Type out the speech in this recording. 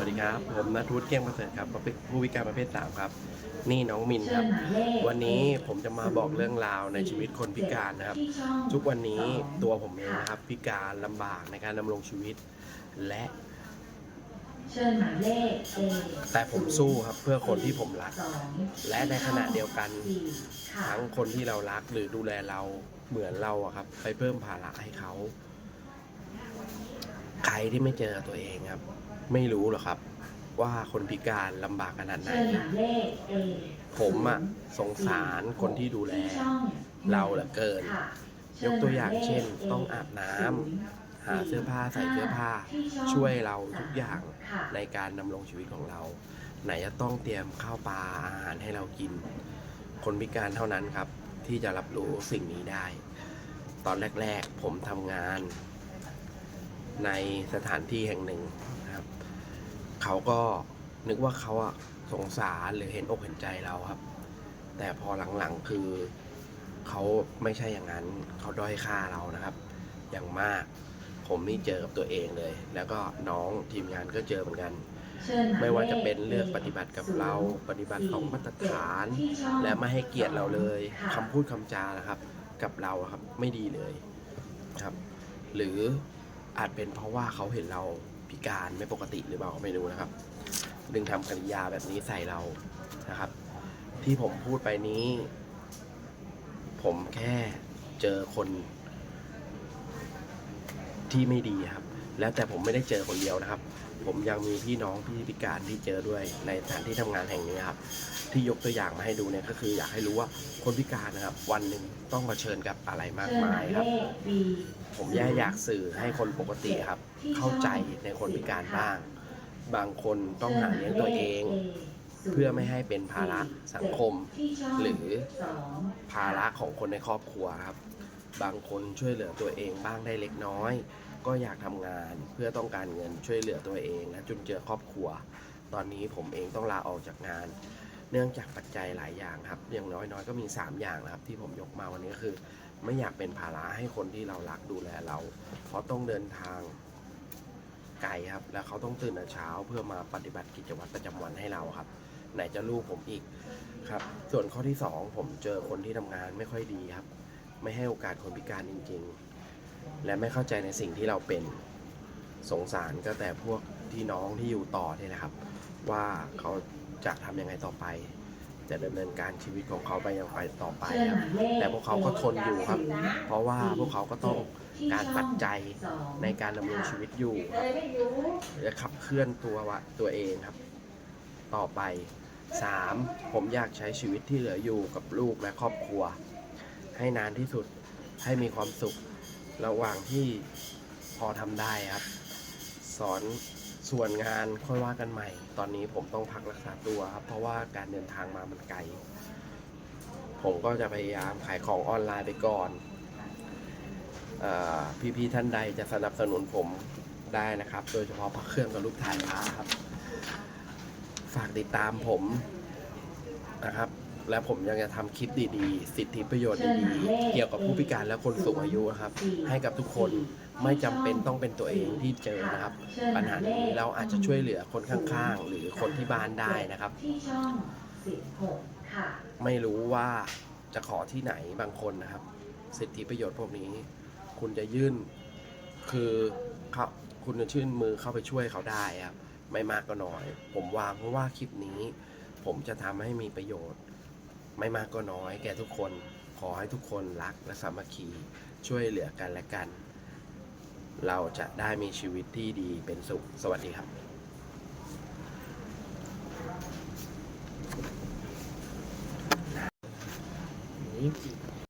วัสดีครับ ผมนัทวุฒิเกี้ยงประเสริฐครับเป็นผู้พิการประเภท 3 ครับ นี่น้องมินครับ วันนี้ผมจะมาบอกเรื่องราวในชีวิตคนพิการนะครับ ทุกวันนี้ตัวผมเองนะครับ พิการลำบากในการดำรงชีวิตและเชิญหมายเลข A แต่ผมสู้ครับเพื่อคนที่ผมรักสองและในขณะเดียวกันสี่ค่ะทั้งคนที่เรารักหรือดูแลเราเหมือนเราอะครับ ไปเพิ่มภาระให้เขา ใครที่ไม่เจอตัวเองครับ ไม่รู้หรอกครับ ว่าคนพิการลำบากขนาดไหนเชิญหมายเลข A ผมอะสงสารคนที่ดูแลที่ช่องเราเหลือเกินค่ะยกตัวอย่างเช่น ต้องอาบน้ำหาเสื้อผ้าใส่เสื้อผ้า ช่วยเราทุกอย่างค่ะในการดำรงชีวิตของเรา ไหนจะต้องเตรียมข้าวปลาอาหารให้เรากิน คนพิการเท่านั้นครับ ที่จะรับรู้สิ่งนี้ได้ ตอนแรก ๆ ผมทำงาน ในสถานที่แห่งหนึ่งนะครับ เขาก็นึกว่าเขาอะสงสารหรือเห็นอกเห็นใจเราครับ แต่พอหลังๆคือเขาไม่ใช่อย่างนั้นเขาด้อยค่าเรานะครับ อย่างมากผมนี่เจอกับตัวเองเลย แล้วก็น้องทีมงานก็เจอเหมือนกันเชิญหยเลขไม่ว่าจะเป็นเลือกปฏิบัติกับเราปฏิบัติของมาตรฐานที่ช่องและไม่ให้เกียรติเราเลยค่ะคำพูดคำจานะครับ กับเราอะครับไม่ดีเลยครับ หรือ อาจเป็นเพราะว่าเขาเห็นเราพิการไม่ปกติหรือเปล่าไม่รู้นะครับดึงทำกริยาแบบนี้ใส่เรานะครับ ที่ผมพูดไปนี้ ผมแค่เจอคนที่ไม่ดีครับ แล้วแต่ผมไม่ได้เจอคนเดียวนะครับ ผมยังมีพี่น้องพี่พิการที่เจอด้วยในสถานที่ทำงานแห่งนี้ครับ ที่ยกตัวอย่างมาให้ดูเนี่ยก็คืออยากให้รู้ว่าคนพิการนะครับ วันหนึ่งต้องเผชิญกับอะไรมากเชิญหายยมามคเลรับข B ผมแย่อยากสื่อให้คนปกติครับ เข้าใจในคนพิการบ้าง บางคนต้องหาเลี้ยงตัวเอง เพื่อไม่ให้เป็นภาระสังคม หรือสองภาระของคนในครอบครัวครับ บางคนช่วยเหลือตัวเองบ้างได้เล็กน้อย ก็อยากทำงานเพื่อต้องการเงินช่วยเหลือตัวเองและจุนเจือครอบครัว ตอนนี้ผมเองต้องลาออกจากงาน เนื่องจากปัจจัยหลายอย่างครับอย่างน้อยๆก็มี 3 อย่างนะครับ ที่ผมยกมาวันนี้คือ ไม่อยากเป็นภาระให้คนที่เรารักดูแลเรา เพราะต้องเดินทางไกลครับ แล้วเขาต้องตื่นแต่เช้าเพื่อมาปฏิบัติกิจวัตรประจำวันให้เราครับ ไหนจะลูกผมอีกครับ ส่วนข้อที่สองผมเจอคนที่ทำงานไม่ค่อยดีครับ ไม่ให้โอกาสคนพิการจริง ๆ และไม่เข้าใจในสิ่งที่เราเป็นสงสารก็แต่พวกที่น้องที่อยู่ต่อเนี่ยนะครับ ว่าเขาจะทำยังไงต่อไป จะดำเนินการชีวิตของเขาไปยังไปต่อไปเชิญครับหมายเลขแต่พวกเขาก็ทนอยู่ครับ เพราะว่าพวกเขาก็ต้องการปัจจัยสองในการดำรงชีวิตอยู่เลยไม่รู้จะขับเคลื่อนตัววะตัวเองครับ ต่อไป 3. ผมอยากใช้ชีวิตที่เหลืออยู่กับลูกและครอบครัว ให้นานที่สุดให้มีความสุข ระหว่างที่พอทำได้ครับ สอนส่วนงานค่อยว่ากันใหม่ ตอนนี้ผมต้องพักรักษาตัวครับ เพราะว่าการเดินทางมามันไกล ผมก็จะพยายามขายของออนไลน์ไปก่อนอพี่ๆท่านใดจะสนับสนุนผมได้นะครับ โดยเฉพาะพระเครื่องกับรูปถ่ายพระครับ ฝากติดตามผมนะครับ และผมยังจะทำคลิปดีๆ สิทธิประโยชน์ดีๆ เกี่ยวกับผู้พิการและคนสูงอายุนะครับ ให้กับทุกคนไม่จำเป็นต้องเป็นตัวเองที่เจอนะครับ ปัญหานี้เราอาจจะช่วยเหลือคนข้างๆ หรือคนที่บ้านได้นะครับ ที่ช่องสิบหกค่ะ ไม่รู้ว่าจะขอที่ไหนบางคนนะครับ สิทธิประโยชน์พวกนี้ คุณจะยื่นคือเขาคุณจะชื่นมือเข้าไปช่วยเขาได้ครับ ไม่มากก็น้อย ผมวางเพราะว่าคลิปนี้ ผมจะทำให้มีประโยชน์ ไม่มากก็น้อยแก่ทุกคน ขอให้ทุกคนรักและสามัคคีช่วยเหลือกันและกัน เราจะได้มีชีวิตที่ดีเป็นสุข สวัสดีครับ